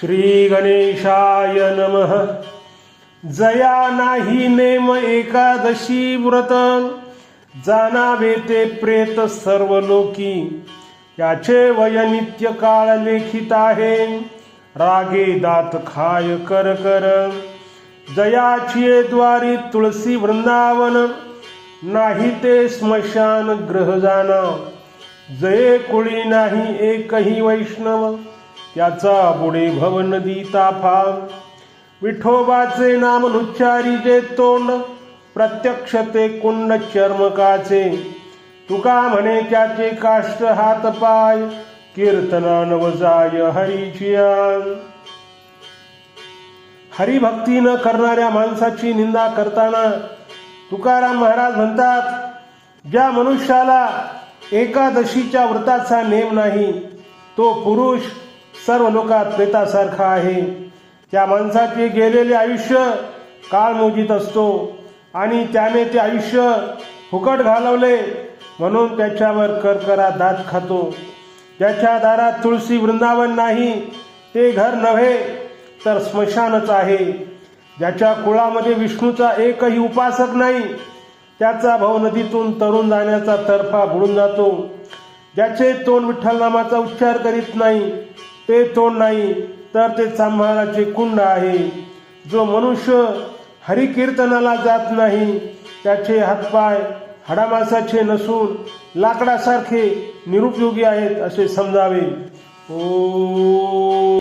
श्री गणेशाय नमः. जया नाही नेम एकादशी व्रत. जाणावे ते प्रेत सर्व लोकी याचे वय नित्य काळ लेखित आहे. रागे दात खाय कर कर. जयाची द्वारी तुळसी वृंदावन. नाही ते स्मशान ग्रह जाना जये कुळी नाही एकही वैष्णव. त्याचा बुडे भव नदी ताफा विठोबाचे नाम नुच्चारी जे तोंड प्रत्यक्ष ते कुंड चर्मकाचे. तुका म्हणे त्याचे काष्ट हात पाय कीर्तना नवजाय हरिचिया हरिभक्ती न करणाऱ्या माणसाची निंदा करताना तुकाराम महाराज म्हणतात ज्या मनुष्याला एकादशीच्या व्रताचा नेम नाही तो पुरुष सर्व लोकात प्रेतासारखा आहे. त्या माणसाचे गेलेले आयुष्य काळमोजीत असतो. आणि त्याने ते आयुष्य फुकट घालवले म्हणून त्याच्यावर करकरा दात खातो. त्याच्या दारात तुळशी वृंदावन नाही ते घर नव्हे तर स्मशानच आहे. ज्याच्या कुळामध्ये विष्णूचा एकही उपासक नाही त्याचा भाऊ नदीतून तरुण जाण्याचा तर्फा बुडून जातो. ज्याचे तोंड विठ्ठल नामाचा उच्चार करीत नाही ते तोंड नाही तर ते सांभाळाचे कुंड आहे. जो मनुष्य हरिकीर्तनाला जात नाही त्याचे हातपाय हाडामासाचे नसून लाकडासारखे निरुपयोगी आहेत असे समजावे. ओ